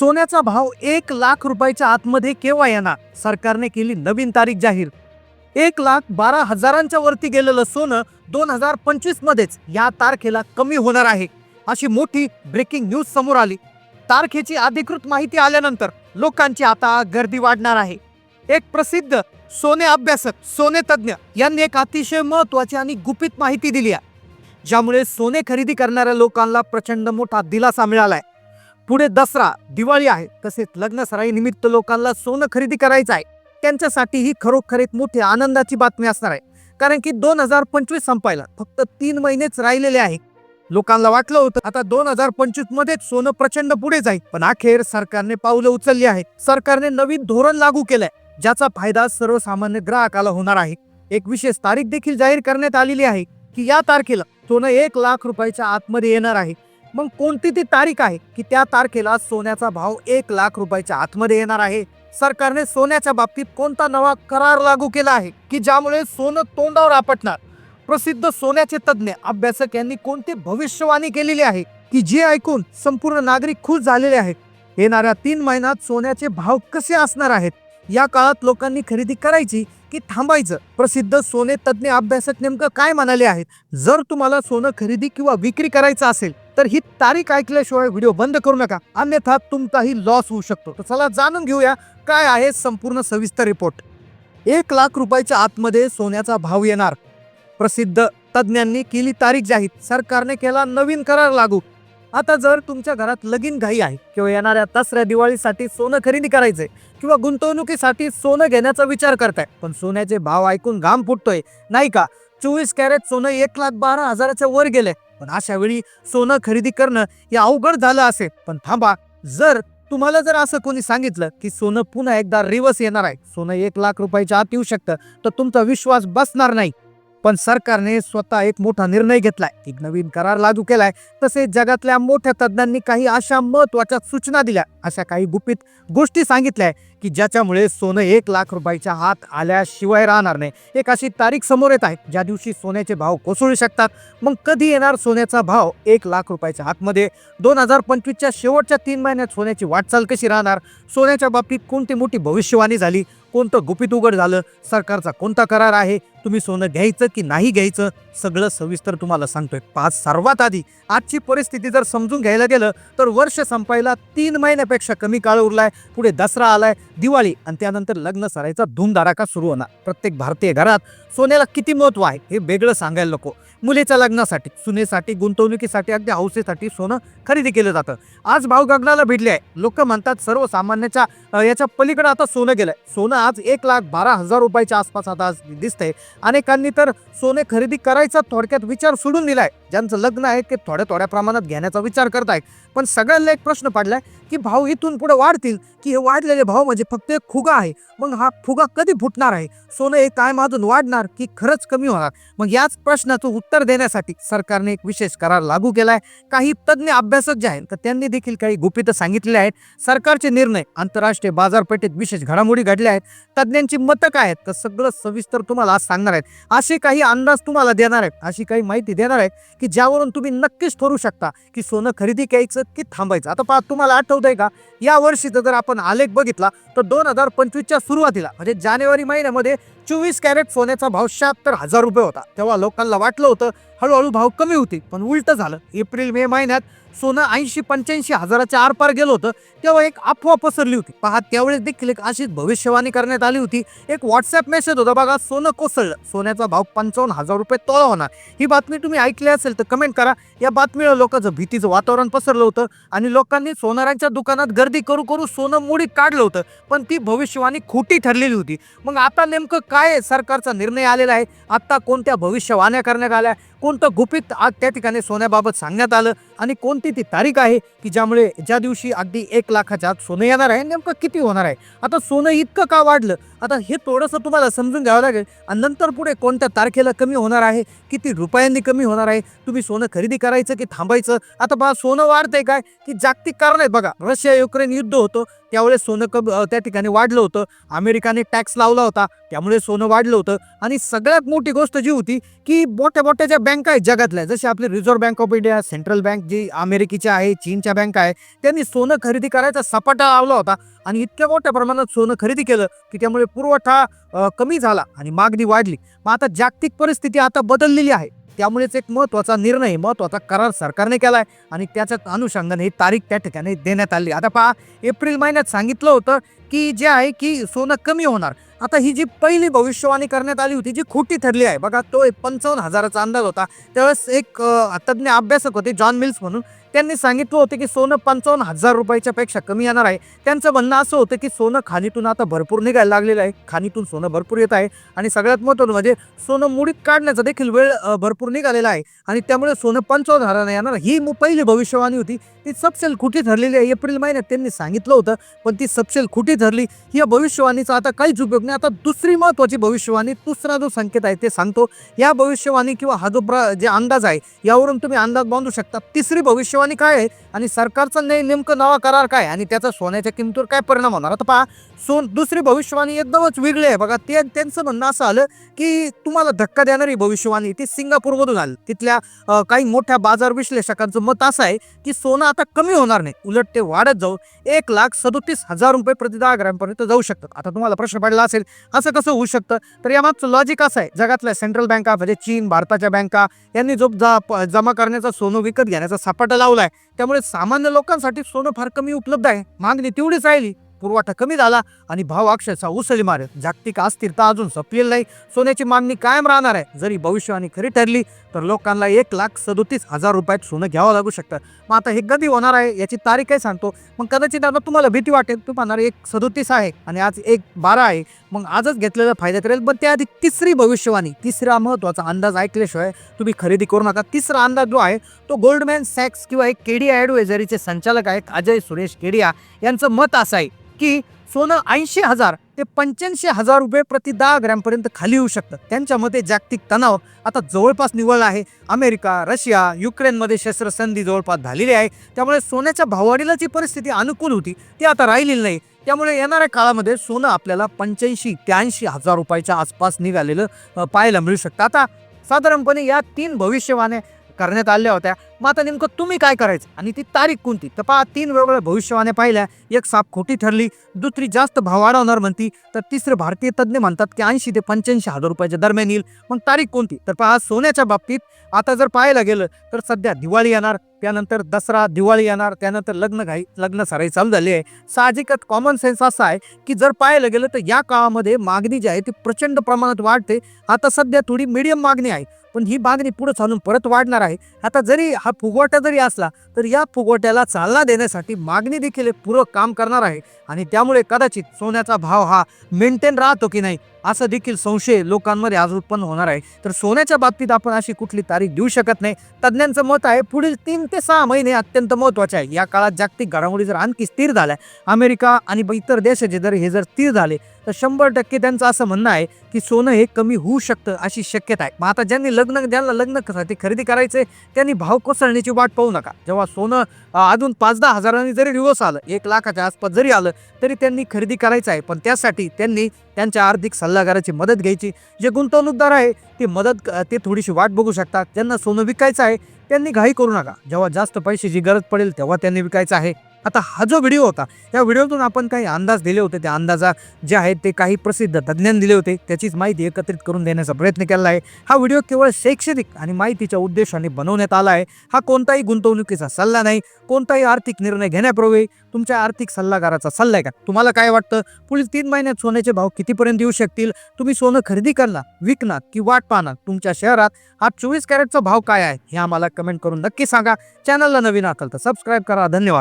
सोन्याचा भाव एक लाख रुपयाच्या आतमध्ये केव्हा येणार? सरकारने केली नवीन तारीख जाहीर. एक लाख बारा हजारांच्या वरती गेलेलं सोनं दोन हजार पंचवीस मध्येच या तारखेला कमी होणार आहे अशी मोठी ब्रेकिंग न्यूज समोर आली. तारखेची अधिकृत माहिती आल्यानंतर लोकांची आता गर्दी वाढणार आहे. एक प्रसिद्ध सोने अभ्यासक सोने तज्ज्ञ यांनी एक अतिशय महत्वाची आणि गुपित माहिती दिली आहे ज्यामुळे सोने खरेदी करणाऱ्या लोकांना प्रचंड मोठा दिलासा मिळालाय. पुढे दसरा दिवाळी आहे. तसेच लग्नसराई निमित्त लोकांना सोनं खरेदी करायचं आहे. त्यांच्यासाठी ही खरोखर एक मोठी आनंदाची बातमी असणार आहे. कारण की दोन हजार पंचवीस संपायला फक्त तीन महिनेच राहिलेले आहे. लोकांना वाटलं होतं आता दोन हजार पंचवीस मध्येच सोनं प्रचंड पुढे जाईल. पण अखेर सरकारने पावलं उचलली आहेत. सरकारने नवीन धोरण लागू केलंय ज्याचा फायदा सर्वसामान्य ग्राहकाला होणार आहे. एक विशेष तारीख देखील जाहीर करण्यात आलेली आहे की या तारखेला सोनं एक लाख रुपयाच्या आतमध्ये येणार आहे. मग कोणती ती तारीख आहे की त्या तारखेला सोन्याचा भाव एक लाख रुपयाच्या आतमध्ये येणार आहे? सरकारने सोन्याच्या बाबतीत कोणता नवा करार लागू केला आहे की ज्यामुळे सोनं तोंडावर आपटणार? प्रसिद्ध सोन्याचे तज्ज्ञ अभ्यासक यांनी कोणती भविष्यवाणी केलेली आहे की जे ऐकून संपूर्ण नागरिक खुश झालेले आहेत? येणाऱ्या तीन महिन्यात सोन्याचे भाव कसे असणार आहेत? या काळात लोकांनी खरेदी करायची की थांबायचं? प्रसिद्ध सोने तज्ज्ञ अभ्यासक नेमकं काय म्हणाले आहेत? जर तुम्हाला सोनं खरेदी किंवा विक्री करायचं असेल तर ही तारीख ऐकल्याशिवाय व्हिडिओ बंद करू नका. अन्यथा तुमचाही लॉस होऊ शकतो. तर चला जाणून घेऊया काय आहे संपूर्ण सविस्तर रिपोर्ट. एक लाख रुपयाच्या आतमध्ये सोन्याचा भाव येणार. प्रसिद्ध तज्ज्ञांनी केली तारीख जाहीर. सरकारने केला नवीन करार लागू. आता जर तुमच्या घरात लगीन घाई आहे किंवा येणाऱ्या दसऱ्या दिवाळीसाठी सोनं खरेदी करायचंय किंवा गुंतवणुकीसाठी सोनं घेण्याचा विचार करताय पण सोन्याचे भाव ऐकून घाम फुटतोय नाही का? चोवीस कॅरेट सोनं एक लाख बारा हजाराच्या वर गेले पण अशा वेळी सोनं खरेदी करणं हे अवघड झालं असेल. पण थांबा जर तुम्हाला जर असं कोणी सांगितलं की सोनं पुन्हा एकदा रिवर्स येणार आहे सोनं एक लाख रुपयाच्या आत येऊ शकतं तर तुमचा विश्वास बसणार नाही. पण सरकारने स्वतः एक मोठा निर्णय घेतलाय. एक नवीन करार लागू केलाय. तसेच जगातल्या मोठ्या तज्ज्ञांनी काही अशा महत्त्वाच्या सूचना दिल्या. अशा काही गुपित गोष्टी सांगितल्या की ज्याच्यामुळे सोनं एक लाख रुपयाच्या हात आल्याशिवाय राहणार नाही. एक अशी तारीख समोर येत आहे. ज्या दिवशी सोन्याचे भाव कोसळू शकतात मग कधी येणार सोन्याचा भाव एक लाख रुपयाच्या हातमध्ये? दोन हजार पंचवीसच्या शेवटच्या तीन महिन्यात सोन्याची वाटचाल कशी राहणार? सोन्याच्या बाबतीत कोणती मोठी भविष्यवाणी झाली? कोणतं गुपित उघड झालं सरकारचा कोणता करार आहे तुम्ही सोनं घ्यायचं की नाही घ्यायचं सगळं सविस्तर तुम्हाला सांगतोय. पाच सर्वात आधी आजची परिस्थिती जर समजून घ्यायला गेलं तर वर्ष संपायला तीन महिन्यापेक्षा कमी काळ उरलाय पुढे दसरा आलाय दिवाळी आणि त्यानंतर लग्न सरायचा धूमधडाका सुरू होणार. प्रत्येक भारतीय घरात सोन्याला किती महत्त्व आहे हे वेगळं सांगायला नको. मुलीच्या लग्नासाठी सुनेसाठी गुंतवणुकीसाठी अगदी हौसेसाठी सोनं खरेदी केलं जातं. आज भाव गगनाला भिडले आहे. लोक म्हणतात सर्वसामान्याच्या याच्या पलीकडे आता सोनं गेलंय. सोनं आज एक लाख बारा हजार रुपयाच्या आसपास आता आज दिसतंय. अनेकांनी तर सोने खरेदी करायचा थोडक्यात विचार सोडून दिलाय. ज्यांचं लग्न आहे ते थोड्या थोड्या प्रमाणात घेण्याचा विचार करतायत. पण सगळ्यांना एक प्रश्न पडलाय की भाव इथून पुढे वाढतील? की हे वाढलेले भाव म्हणजे फक्त एक फुगा आहे? मग हा फुगा कधी फुटणार आहे? सोनं हे कायम अजून वाढणार की खरंच कमी होणार? मग याच प्रश्नाचं उत्तर देण्यासाठी सरकारने एक विशेष करार लागू केलाय. काही तज्ज्ञ अभ्यासक जे आहेत तर त्यांनी देखील काही गुपितं सांगितले आहेत. सरकारचे निर्णय आंतरराष्ट्रीय बाजारपेठेत विशेष घडामोडी घडल्या आहेत. तज्ज्ञांची मतं काय आहेत? तर सगळं सविस्तर तुम्हाला आज सांगणार आहेत. असे काही अंदाज तुम्हाला देणार आहेत. अशी काही माहिती देणार आहेत की ज्यावरून तुम्ही नक्कीच ठरू शकता की सोनं खरेदी करायचं की थांबायचं. आता पहा तुम्हाला आठवत आहे का? या वर्षीचा जर आपण आलेख बघितला तर दोन हजार पंचवीसच्या सुरुवातीला म्हणजे जानेवारी महिन्यामध्ये चोवीस कॅरेट सोन्याचा भाव शहात्तर हजार रुपये होता. तेव्हा लोकांना वाटलं होतं हळूहळू भाव कमी होती. पण उलट झालं. एप्रिल मे महिन्यात सोनं ऐंशी पंच्याऐंशी हजाराच्या आरपार गेलं होतं. तेव्हा एक अफवा पसरली होती. पहा त्यावेळेस देखील एक अशीच भविष्यवाणी करण्यात आली होती. एक व्हॉट्सअप मेसेज होता. बघा सोनं कोसळलं. सोन्याचा भाव पंचावन्न हजार रुपये तोळा होणार. ही बातमी तुम्ही ऐकली असेल तर कमेंट करा. या बातमीला लोकांचं भीतीचं वातावरण पसरलं होतं आणि लोकांनी सोनारांच्या दुकानात गर्दी करू करू सोनं मोडी काढलं होतं. पण ती भविष्यवाणी खोटी ठरलेली होती. मग आता नेमकं काय सरकारचा निर्णय आलेला आहे? आत्ता कोणत्या भविष्यवाण्या करण्यात आल्या? कोणतं गुपित आज त्या ठिकाणी सोन्याबाबत सांगण्यात आलं आणि कोणती ती तारीख आहे की ज्यामुळे ज्या दिवशी अगदी एक लाखाच्या आत सोनं येणार आहे नेमकं किती होणार आहे? आता सोनं इतकं का वाढलं? आता हे थोडंसं तुम्हाला समजून घ्यावं लागेल. आणि नंतर पुढे कोणत्या तारखेला कमी होणार आहे? किती रुपयांनी कमी होणार आहे? तुम्ही सोनं खरेदी करायचं की थांबायचं? आता बा सोनं वाढतंय काय? की जागतिक कारण आहेत बघा. रशिया युक्रेन युद्ध होतं. त्यावेळेस सोनं कब त्या ठिकाणी वाढलं होतं. अमेरिकाने टॅक्स लावला होता. त्यामुळे सोनं वाढलं होतं. आणि सगळ्यात मोठी गोष्ट जी होती की मोठ्या मोठ्या ज्या बँका आहेत जगातल्या. जसे आपली reserve bank of India central bank जी अमेरिकेच्या आहे चीनच्या बँक आहे त्यांनी सोनं खरेदी करायचा सपाटा लावला होता. आणि इतक्या मोठ्या प्रमाणात सोनं खरेदी केलं की त्यामुळे पुरवठा कमी झाला आणि मागणी वाढली. मग आता जागतिक परिस्थिती आता बदललेली आहे. त्यामुळेच एक महत्त्वाचा निर्णय महत्त्वाचा करार सरकारने केला आहे आणि त्याच्या अनुषंगाने ही तारीख त्या ठिकाणी देण्यात आली. आता पहा एप्रिल महिन्यात सांगितलं होतं की जे आहे की सोनं कमी होणार. आता ही जी पहिली भविष्यवाणी करण्यात आली होती जी खोटी ठरली आहे बघा तो एक पंचावन्न हजाराचा अंदाज होता. त्यावेळेस एक तज्ज्ञ अभ्यासक होते जॉन मिल्स म्हणून. त्यांनी सांगितलं होतं की सोनं पंचावन्न हजार रुपयाच्या पेक्षा कमी येणार आहे. त्यांचं म्हणणं असं होतं की सोनं खाणीतून आता भरपूर निघायला लागलेलं आहे. खाणीतून सोनं भरपूर येत आहे. आणि सगळ्यात महत्त्वाचं म्हणजे सोनं मुडीत काढण्याचा देखील वेळ भरपूर निघालेला आहे. आणि त्यामुळे सोनं पंचावन्न हजारांना येणार. ही पहिली भविष्यवाणी होती. ती सपशेल खुटी ठरलेली आहे? एप्रिल महिन्यात त्यांनी सांगितलं होतं. पण ती सपशेल खुटी ठरली? या भविष्यवाणीचा आता काहीच उपयोग नाही. आता दुसरी महत्त्वाची भविष्यवाणी दुसरा जो संकेत आहे ते सांगतो. या भविष्यवाणी किंवा हा जो प्र जे अंदाज आहे यावरून तुम्ही अंदाज बांधू शकता. तिसरी भविष्यवाणी काय आहे? आणि सरकारचा ने नेमकं नवा करार काय आणि त्याचा सोन्याच्या किमतीवर काय परिणाम होणार? आता पहा सोन दुसरी भविष्यवाणी एकदमच वेगळी आहे. बघा ते त्यांचं म्हणणं असं आलं की तुम्हाला धक्का देणारी भविष्यवाणी ती सिंगापूरमधून आली. तिथल्या काही मोठ्या बाजार विश्लेषकांचं मत असं आहे की सोनं आता कमी होणार नाही. उलट ते वाढत जाऊन एक लाख सदोतीस हजार रुपये प्रति दहा ग्रॅमपर्यंत जाऊ शकतात. आता तुम्हाला प्रश्न पडला असेल असं कसं होऊ शकतं? तर यामागचं लॉजिक असं आहे. जगातल्या सेंट्रल बँका म्हणजे चीन भारताच्या बँका यांनी जो जा जमा करण्याचा सोनं विकत घेण्याचा सपाटा लावलाय. त्यामुळे सामान्य लोकांसाठी सोनं फार कमी उपलब्ध आहे. मागणी तेवढीच राहिली. पुरवठा कमी झाला आणि भाव अक्षरशः उसळी मारत. जागतिक अस्थिरता अजून संपलेली नाही. सोन्याची मागणी कायम राहणार आहे. जरी भविष्यवाणी खरी ठरली तर लोकांना एक लाख सदोतीस हजार रुपयात सोनं घ्यावं लागू शकतं. मग आता हे कधी होणार आहे याची तारीख काय सांगतो. मग कदाचित आता तुम्हाला भीती वाटेल. तू म्हणणार एक सदोतीस आहे आणि आज एक बारा आहे. मग आजच घेतलेला फायदा करेल पण त्याआधी तिसरी भविष्यवाणी. तिसरा महत्त्वाचा अंदाज ऐकल्याशिवाय तुम्ही खरेदी करू नका. तिसरा अंदाज जो आहे तो गोल्डमॅन सॅक्स किंवा एक केडिया ॲडवायझरीचे संचालक आहेत अजय सुरेश केडिया. यांचं मत असं आहे की सोनं ऐंशी हजार ते पंच्याऐंशी हजार रुपये प्रति दहा ग्रॅमपर्यंत खाली येऊ शकतं. त्यांच्या मते जागतिक तणाव आता जवळपास निवळला आहे. अमेरिका रशिया युक्रेनमध्ये शस्त्रसंधी जवळपास झालेली आहे. त्यामुळे सोन्याच्या भाववाढीला जी परिस्थिती अनुकूल होती. ती आता राहिलेली नाही. त्यामुळे येणाऱ्या काळामध्ये सोनं आपल्याला पंच्याऐंशी ते ऐंशी हजार रुपयाच्या आसपास निघालेलं पाहायला मिळू शकतं. आता साधारणपणे या तीन भविष्यवाण्या करण्यात आल्या होत्या. मग आता नेमकं तुम्ही काय करायचं? आणि ती तारीख कोणती? तर पहा तीन वेगवेगळ्या भविष्यवाण्या पाहिल्या. एक साप खोटी ठरली दुसरी जास्त भाव वाढवणार म्हणती तर तिसरं भारतीय तज्ज्ञ म्हणतात की ऐंशी ते पंच्याऐंशी हजार रुपयाच्या दरम्यान येईल. मग तारीख कोणती? तर पहा सोन्याच्या बाबतीत आता जर पाहायला गेलं तर सध्या दिवाळी येणार त्यानंतर दसरा दिवाळी येणार त्यानंतर लग्न घाई लग्न सराई चालू झाली आहे. साहजिकच कॉमन सेन्स असा आहे की जर पाहायला गेलं तर या काळामध्ये मागणी जी आहे ती प्रचंड प्रमाणात वाढते. आता सध्या थोडी मिडियम मागणी आहे पण ही मागणी पुढे चालून परत वाढणार आहे. आता जरी हा फुगवटा जरी असला तर या फुगवट्याला चालना देण्यासाठी मागणी देखील एक पूरक काम करणार आहे. आणि त्यामुळे कदाचित सोन्याचा भाव हा मेंटेन राहतो की नाही असं देखील संशय लोकांमध्ये आज उत्पन्न होणार आहे. तर सोन्याच्या बाबतीत आपण अशी कुठली तारीख देऊ शकत नाही. तज्ज्ञांचं मत आहे पुढील तीन ते सहा महिने अत्यंत महत्त्वाचे आहे. या काळात जागतिक घडामोडी जर आणखी स्थिर झाल्या अमेरिका आणि इतर देशाचे जर हे जर स्थिर झाले तर शंभर टक्के त्यांचं असं म्हणणं आहे की सोनं हे कमी होऊ शकतं अशी शक्यता आहे. मग आता ज्यांनी लग्न ज्यांना लग्नासाठी खरेदी करायचे त्यांनी भाव कोसळण्याची वाट पाहू नका. जेव्हा सोनं अजून पाच दहा हजारांनी जरी रिवर्स आलं एक लाखाच्या आसपास जरी आलं तरी त्यांनी खरेदी करायचं आहे. पण त्यासाठी त्यांनी त्यांच्या आर्थिक सल्लागाराची मदत घ्यायची. जे गुंतवणूकदार आहे ते मदत ते थोडीशी वाट बघू शकतात. ज्यांना सोनं विकायचं आहे त्यांनी घाई करू नका. जेव्हा जास्त पैशाची गरज पडेल तेव्हा त्यांनी विकायचं आहे. आता हा जो व्हिडिओ होता या व्हिडिओतून आपण काही अंदाज दिले होते. त्या अंदाजा जे आहेत ते काही प्रसिद्ध तज्ज्ञान दिले होते. त्याचीच माहिती एकत्रित करून देण्याचा प्रयत्न केला आहे. हा व्हिडिओ केवळ शैक्षणिक आणि माहितीच्या उद्देशाने बनवण्यात आला आहे. हा कोणताही गुंतवणुकीचा सल्ला नाही. कोणताही आर्थिक निर्णय घेण्यापूर्वी तुमच्या आर्थिक सल्लागाराचा सल्ला आहे का? तुम्हाला काय वाटतं? पुढील तीन महिन्यात सोन्याचे भाव कितीपर्यंत येऊ शकतील? तुम्ही सोनं खरेदी करणार विकणार की वाट पाहणार? तुमच्या शहरात हा चोवीस कॅरेटचा भाव काय आहे? हे आम्हाला कमेंट करून नक्की सांगा. चॅनलला नवीन असाल तर सबस्क्राईब करा. धन्यवाद.